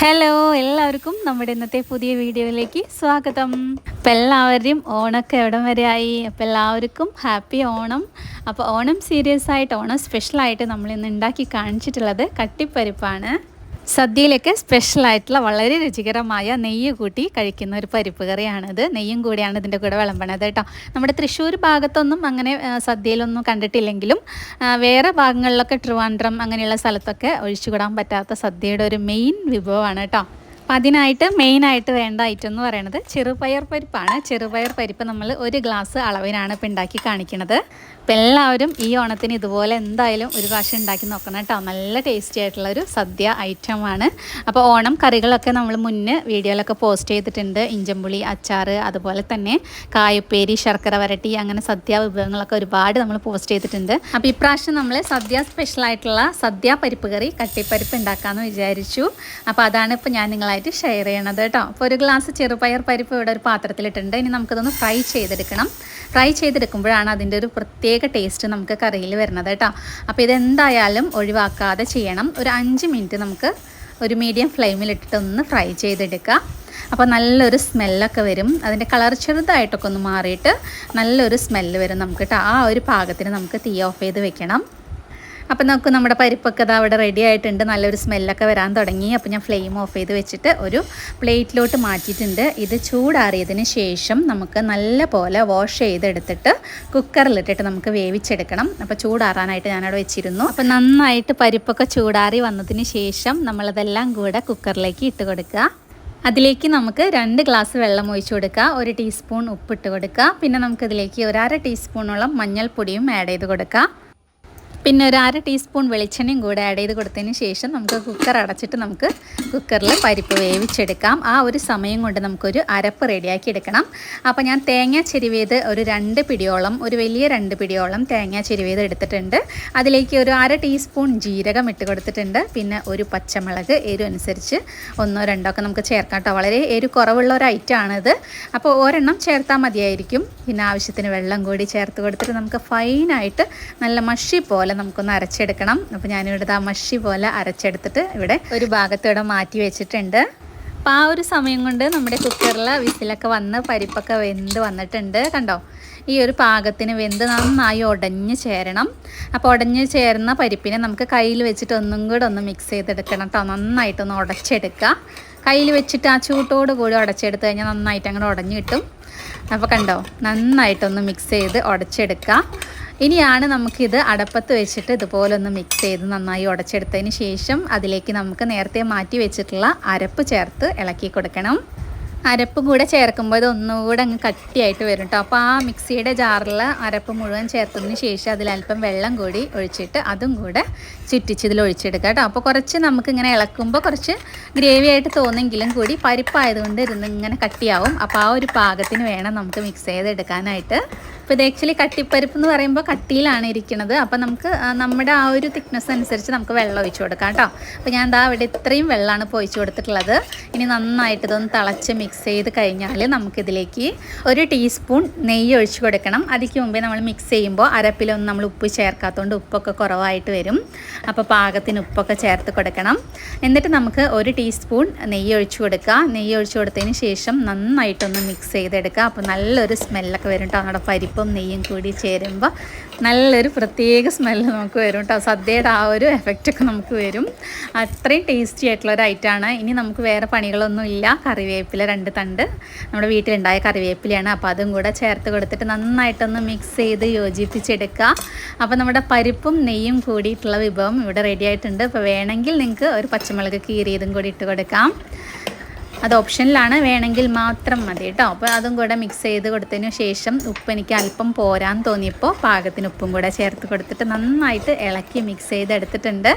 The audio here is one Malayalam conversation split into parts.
ഹലോ എല്ലാവർക്കും നമ്മുടെ ഇന്നത്തെ പുതിയ വീഡിയോയിലേക്ക് സ്വാഗതം. അപ്പം എല്ലാവരുടെയും ഓണമൊക്കെ എവിടം വരെ ആയി? അപ്പം എല്ലാവർക്കും ഹാപ്പി ഓണം. അപ്പോൾ ഓണം സീരിയസ് ആയിട്ട് ഓണം സ്പെഷ്യലായിട്ട് നമ്മൾ ഇന്ന് ഉണ്ടാക്കി കാണിച്ചിട്ടുള്ളത് കട്ടിപ്പരിപ്പാണ്. സദ്യയിലൊക്കെ സ്പെഷ്യലായിട്ടുള്ള വളരെ രുചികരമായ നെയ്യ് കൂട്ടി കഴിക്കുന്ന ഒരു പരിപ്പ് കറിയാണിത് നെയ്യും കൂടിയാണ് ഇതിന്റെ കൂടെ വിളമ്പണത് കേട്ടോ. നമ്മുടെ തൃശ്ശൂർ ഭാഗത്തൊന്നും അങ്ങനെ സദ്യയിലൊന്നും കണ്ടിട്ടില്ലെങ്കിലും വേറെ ഭാഗങ്ങളിലൊക്കെ ട്രിവാൻഡ്രം അങ്ങനെയുള്ള സ്ഥലത്തൊക്കെ ഒഴിച്ചുകൂടാൻ പറ്റാത്ത സദ്യയുടെ ഒരു മെയിൻ വിഭവമാണ് കേട്ടോ. അപ്പം അതിനായിട്ട് മെയിനായിട്ട് വേണ്ട ഐറ്റം എന്ന് പറയുന്നത് ചെറുപയർ പരിപ്പാണ്. ചെറുപയർ പരിപ്പ് നമ്മൾ ഒരു ഗ്ലാസ് അളവിനാണ് ഇപ്പം ഉണ്ടാക്കി കാണിക്കുന്നത് അപ്പം എല്ലാവരും ഈ ഓണത്തിന് ഇതുപോലെ എന്തായാലും ഒരു പ്രാവശ്യം ഉണ്ടാക്കി നോക്കണം കേട്ടോ. നല്ല ടേസ്റ്റി ആയിട്ടുള്ള ഒരു സദ്യ ഐറ്റമാണ് അപ്പോൾ ഓണം കറികളൊക്കെ നമ്മൾ മുന്നേ വീഡിയോയിലൊക്കെ പോസ്റ്റ് ചെയ്തിട്ടുണ്ട്. ഇഞ്ചമ്പുളി അച്ചാർ അതുപോലെ തന്നെ കായപ്പേരി ശർക്കര വരട്ടി അങ്ങനെ സദ്യ വിഭവങ്ങളൊക്കെ ഒരുപാട് നമ്മൾ പോസ്റ്റ് ചെയ്തിട്ടുണ്ട്. അപ്പോൾ ഇപ്രാവശ്യം നമ്മൾ സദ്യ സ്പെഷ്യലായിട്ടുള്ള സദ്യ പരിപ്പ് കറി കട്ടിപ്പരിപ്പ് ഉണ്ടാക്കാമെന്ന് വിചാരിച്ചു. അപ്പോൾ അതാണ് ഇപ്പോൾ ഞാൻ നിങ്ങളായിട്ട് ഷെയർ ചെയ്യണത് കേട്ടോ. അപ്പോൾ ഒരു ഗ്ലാസ് ചെറുപയർ പരിപ്പ് ഇവിടെ ഒരു പാത്രത്തിലിട്ടുണ്ട്. ഇനി നമുക്കതൊന്ന് ഫ്രൈ ചെയ്തെടുക്കണം. ഫ്രൈ ചെയ്തെടുക്കുമ്പോഴാണ് അതിന്റെ ഒരു പ്രത്യേക ടേസ്റ്റ് നമുക്ക് കറിയിൽ വരുന്നത് കേട്ടോ. അപ്പോൾ ഇതെന്തായാലും ഒഴിവാക്കാതെ ചെയ്യണം. ഒരു അഞ്ച് മിനിറ്റ് നമുക്ക് ഒരു മീഡിയം ഫ്ലെയിമിലിട്ടിട്ട് ഒന്ന് ഫ്രൈ ചെയ്തെടുക്കുക. അപ്പോൾ നല്ലൊരു സ്മെല്ലൊക്കെ വരും. അതിന്റെ കളർ ചെറുതായിട്ടൊക്കെ ഒന്ന് മാറിയിട്ട് നല്ലൊരു സ്മെല്ല് വരും നമുക്ക് കേട്ടോ. ആ ഒരു പാകത്തിന് നമുക്ക് തീ ഓഫ് ചെയ്ത് വെക്കണം. അപ്പോൾ നമുക്ക് നമ്മുടെ പരിപ്പൊക്കെ അത് അവിടെ റെഡി ആയിട്ടുണ്ട്. നല്ലൊരു സ്മെല്ലൊക്കെ വരാൻ തുടങ്ങി. അപ്പോൾ ഞാൻ ഫ്ലെയിം ഓഫ് ചെയ്ത് വെച്ചിട്ട് ഒരു പ്ലേറ്റിലോട്ട് മാറ്റിയിട്ടുണ്ട്. ഇത് ചൂടാറിയതിന് ശേഷം നമുക്ക് നല്ല പോലെ വാഷ് ചെയ്തെടുത്തിട്ട് കുക്കറിലിട്ടിട്ട് നമുക്ക് വേവിച്ചെടുക്കണം. അപ്പോൾ ചൂടാറാനായിട്ട് ഞാനവിടെ വെച്ചിരുന്നു. അപ്പോൾ നന്നായിട്ട് പരിപ്പൊക്കെ ചൂടാറി വന്നതിന് ശേഷം നമ്മളതെല്ലാം കൂടെ കുക്കറിലേക്ക് ഇട്ട് കൊടുക്കുക. അതിലേക്ക് നമുക്ക് രണ്ട് ഗ്ലാസ് വെള്ളം ഒഴിച്ചു കൊടുക്കുക. ഒരു ടീസ്പൂൺ ഉപ്പിട്ട് കൊടുക്കുക. പിന്നെ നമുക്കിതിലേക്ക് ഒരു അര ടീസ്പൂണോളം മഞ്ഞൾപ്പൊടിയും ആഡ് ചെയ്ത് കൊടുക്കുക. പിന്നെ ഒരു അര ടീസ്പൂൺ വെളിച്ചെണ്ണയും കൂടെ ആഡ് ചെയ്ത് കൊടുത്തതിന് ശേഷം നമുക്ക് കുക്കർ അടച്ചിട്ട് നമുക്ക് കുക്കറിൽ പരിപ്പ് വേവിച്ചെടുക്കാം. ആ ഒരു സമയം കൊണ്ട് നമുക്കൊരു അരപ്പ് റെഡിയാക്കി എടുക്കണം. അപ്പോൾ ഞാൻ തേങ്ങ ചെരുവേത് ഒരു രണ്ട് പിടിയോളം ഒരു വലിയ രണ്ട് പിടിയോളം തേങ്ങ ചെരുവേത് എടുത്തിട്ടുണ്ട്. അതിലേക്ക് ഒരു അര ടീസ്പൂൺ ജീരകം ഇട്ട് കൊടുത്തിട്ടുണ്ട്. പിന്നെ ഒരു പച്ചമുളക് എരു അനുസരിച്ച് ഒന്നോ രണ്ടോ ഒക്കെ നമുക്ക് ചേർക്കാം കേട്ടോ വളരെ എരു കുറവുള്ള ഒരു ഐറ്റമാണിത് അപ്പോൾ ഒരെണ്ണം ചേർത്താൽ മതിയായിരിക്കും. പിന്നെ ആവശ്യത്തിന് വെള്ളം കൂടി ചേർത്ത് കൊടുത്തിട്ട് നമുക്ക് ഫൈനായിട്ട് നല്ല മഷി പോലെ നമുക്കൊന്ന് അരച്ചെടുക്കണം. അപ്പോൾ ഞാനിവിടെ ആ മഷി പോലെ അരച്ചെടുത്തിട്ട് ഇവിടെ ഒരു ഭാഗത്ത് ഇവിടെ മാറ്റി വെച്ചിട്ടുണ്ട്. അപ്പോൾ ആ ഒരു സമയം കൊണ്ട് നമ്മുടെ കുക്കറിൽ വിസിലൊക്കെ വന്ന് പരിപ്പൊക്കെ വെന്ത് വന്നിട്ടുണ്ട്. കണ്ടോ? ഈ ഒരു പാകത്തിന് വെന്ത് നന്നായി ഉടഞ്ഞ് ചേരണം. അപ്പോൾ ഉടഞ്ഞ് ചേർന്ന പരിപ്പിനെ നമുക്ക് കയ്യിൽ വെച്ചിട്ട് ഒന്നും കൂടെ ഒന്ന് മിക്സ് ചെയ്തെടുക്കണം കേട്ടോ നന്നായിട്ടൊന്ന് ഉടച്ചെടുക്കുക കയ്യിൽ വെച്ചിട്ട് ആ ചൂട്ടോട് കൂടി ഉടച്ചെടുത്ത് കഴിഞ്ഞാൽ നന്നായിട്ട് അങ്ങനെ ഉടഞ്ഞ് കിട്ടും. അപ്പോൾ കണ്ടോ നന്നായിട്ടൊന്ന് മിക്സ് ചെയ്ത് ഉടച്ചെടുക്കുക ഇനിയാണ് നമുക്കിത് അടപ്പത്ത് വെച്ചിട്ട് ഇതുപോലെ ഒന്ന് മിക്സ് ചെയ്ത് നന്നായി ഉടച്ചെടുത്തതിന് ശേഷം അതിലേക്ക് നമുക്ക് നേരത്തെ മാറ്റി വെച്ചിട്ടുള്ള അരപ്പ് ചേർത്ത് ഇളക്കി കൊടുക്കണം. അരപ്പ് കൂടെ ചേർക്കുമ്പോൾ ഇത് ഒന്നുകൂടെ അങ്ങ് കട്ടിയായിട്ട് വരും കേട്ടോ അപ്പോൾ ആ മിക്സിയുടെ ജാറിൽ അരപ്പ് മുഴുവൻ ചേർത്തതിന് ശേഷം അതിൽ അല്പം വെള്ളം കൂടി ഒഴിച്ചിട്ട് അതും കൂടെ ചുറ്റിച്ചതിൽ ഒഴിച്ചെടുക്കാം കേട്ടോ അപ്പോൾ കുറച്ച് നമുക്കിങ്ങനെ ഇളക്കുമ്പോൾ കുറച്ച് ഗ്രേവി ആയിട്ട് തോന്നെങ്കിലും കൂടി പരിപ്പായതുകൊണ്ട് ഇരുന്ന് ഇങ്ങനെ കട്ടിയാവും. അപ്പോൾ ആ ഒരു പാകത്തിന് വേണം നമുക്ക് മിക്സ് ചെയ്തെടുക്കാനായിട്ട്. അപ്പോൾ ഇത് ആക്ച്വലി കട്ടിപ്പരിപ്പ് എന്ന് പറയുമ്പോൾ കട്ടിയിലാണ് ഇരിക്കുന്നത് അപ്പോൾ നമുക്ക് നമ്മുടെ ആ ഒരു തിക്നെസ് അനുസരിച്ച് നമുക്ക് വെള്ളം ഒഴിച്ചു കൊടുക്കാം കേട്ടോ. അപ്പോൾ ഞാൻ ദാ ഇവിടെ ഇത്രയും വെള്ളമാണ് ഇപ്പോൾ കൊടുത്തിട്ടുള്ളത്. ഇനി നന്നായിട്ട് ഇതൊന്ന് തിളച്ച് മിക്സ് ചെയ്ത് കഴിഞ്ഞാൽ നമുക്കിതിലേക്ക് ഒരു ടീസ്പൂൺ നെയ്യ് ഒഴിച്ചു കൊടുക്കണം. അതിക്ക് മുമ്പേ നമ്മൾ മിക്സ് ചെയ്യുമ്പോൾ അരപ്പിലൊന്നും നമ്മൾ ഉപ്പ് ചേർക്കാത്തതുകൊണ്ട് ഉപ്പൊക്കെ കുറവായിട്ട് വരും. അപ്പോൾ പാകത്തിന് ഉപ്പൊക്കെ ചേർത്ത് കൊടുക്കണം. എന്നിട്ട് നമുക്ക് ഒരു ടീസ്പൂൺ നെയ്യ് ഒഴിച്ചു കൊടുക്കുക. നെയ്യ് ഒഴിച്ചു കൊടുത്തതിന് ശേഷം നന്നായിട്ടൊന്ന് മിക്സ് ചെയ്തെടുക്കുക. അപ്പോൾ നല്ലൊരു സ്മെല്ലൊക്കെ വരും കേട്ടോ നമ്മുടെ പരിപ്പും. നെയ്യും കൂടി ചേരുമ്പോൾ നല്ലൊരു പ്രത്യേക സ്മെല്ല് നമുക്ക് വരും കേട്ടോ. സദ്യയുടെ ആ ഒരു എഫക്റ്റൊക്കെ നമുക്ക് വരും. അത്രയും ടേസ്റ്റി ആയിട്ടുള്ള ഒരു ഐറ്റമാണ് ഇനി നമുക്ക് വേറെ പണികളൊന്നും ഇല്ല. കറിവേപ്പില രണ്ട് തണ്ട്. നമ്മുടെ വീട്ടിലുണ്ടായ കറിവേപ്പിലയാണ്. അപ്പോൾ അതും കൂടെ ചേർത്ത് കൊടുത്തിട്ട് നന്നായിട്ടൊന്ന് മിക്സ് ചെയ്ത് യോജിപ്പിച്ചെടുക്കുക അപ്പോൾ നമ്മുടെ പരിപ്പും നെയ്യും കൂടിയിട്ടുള്ള വിഭവം ഇവിടെ റെഡി ആയിട്ടുണ്ട്. അപ്പോൾ വേണമെങ്കിൽ നിങ്ങൾക്ക് ഒരു പച്ചമുളക് കീറിയതും കൂടി ഇട്ട് കൊടുക്കാം. അത് ഓപ്ഷനിലാണ്. വേണമെങ്കിൽ മാത്രം മതി കേട്ടോ. അപ്പോൾ അതും കൂടെ മിക്സ് ചെയ്ത് കൊടുത്തതിന് ശേഷം ഉപ്പ് എനിക്ക് അല്പം പോരാൻ തോന്നിയപ്പോൾ പാകത്തിന് ഉപ്പും കൂടെ ചേർത്ത് കൊടുത്തിട്ട് നന്നായിട്ട് ഇളക്കി മിക്സ് ചെയ്തെടുത്തിട്ടുണ്ട്.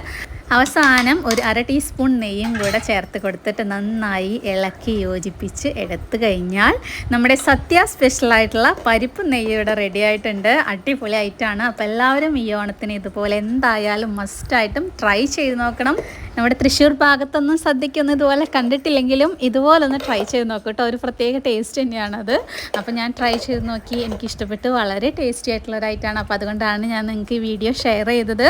അവസാനം ഒരു അര ടീസ്പൂൺ നെയ്യും കൂടെ ചേർത്ത് കൊടുത്തിട്ട് നന്നായി ഇളക്കി യോജിപ്പിച്ച് എടുത്തു കഴിഞ്ഞാൽ നമ്മുടെ സത്യ സ്പെഷ്യലായിട്ടുള്ള പരിപ്പ് നെയ്യ് ഇവിടെ റെഡി ആയിട്ടുണ്ട്. അടിപൊളി ആയിട്ടാണ് അപ്പോൾ എല്ലാവരും ഈ ഓണത്തിന് ഇതുപോലെ എന്തായാലും മസ്റ്റായിട്ടും ട്രൈ ചെയ്ത് നോക്കണം. നമ്മുടെ തൃശ്ശൂർ ഭാഗത്തൊന്നും സദ്യക്കൊന്നും ഇതുപോലെ കണ്ടിട്ടില്ലെങ്കിലും ഇതുപോലെ ഒന്ന് ട്രൈ ചെയ്ത് നോക്കും കേട്ടോ ഒരു പ്രത്യേക ടേസ്റ്റ് തന്നെയാണത്. അപ്പോൾ ഞാൻ ട്രൈ ചെയ്ത് നോക്കി. എനിക്ക് ഇഷ്ടപ്പെട്ട് വളരെ ടേസ്റ്റി ആയിട്ടുള്ള ഒരു ഐറ്റമാണ് അപ്പോൾ അതുകൊണ്ടാണ് ഞാൻ നിങ്ങൾക്ക് ഈ വീഡിയോ ഷെയർ ചെയ്തത്.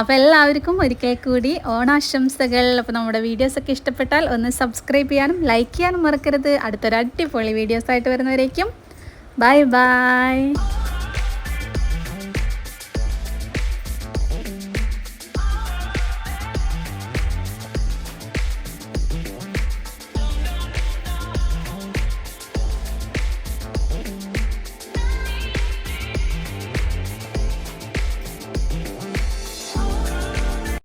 അപ്പോൾ എല്ലാവർക്കും ഒരിക്കൽ കൂടി ഓണാശംസകൾ. അപ്പോൾ നമ്മുടെ വീഡിയോസൊക്കെ ഇഷ്ടപ്പെട്ടാൽ ഒന്ന് സബ്സ്ക്രൈബ് ചെയ്യാനും ലൈക്ക് ചെയ്യാനും മറക്കരുത്. അടുത്തൊരു അടിപൊളി വീഡിയോസായിട്ട് വരുന്നവരേക്കും. Bye bye